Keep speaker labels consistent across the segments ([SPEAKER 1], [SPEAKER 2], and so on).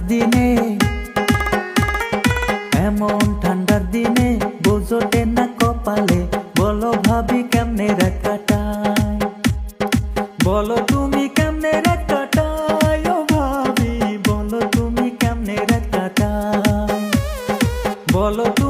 [SPEAKER 1] ঠান্ডার দিনে, এমন ঠান্ডার দিনে বোঝোটে না কপালে, বলো ভাবি কেমনে রেখাটায়? বলো তুমি কেমনে রেখাটায়? ও
[SPEAKER 2] ভাবি, বলো তুমি কেমনে
[SPEAKER 1] রেখাটায়? বলো তুমি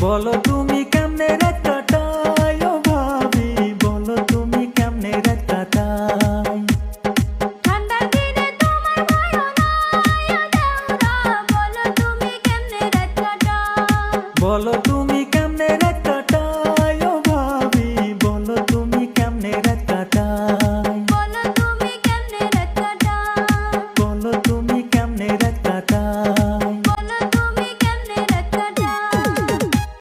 [SPEAKER 2] বলো তুমি কেমনে রাত কাটাই ভাবি বলো তুমি কেমনে রাত
[SPEAKER 1] কাটাই বলো তুমি কেমনে রাত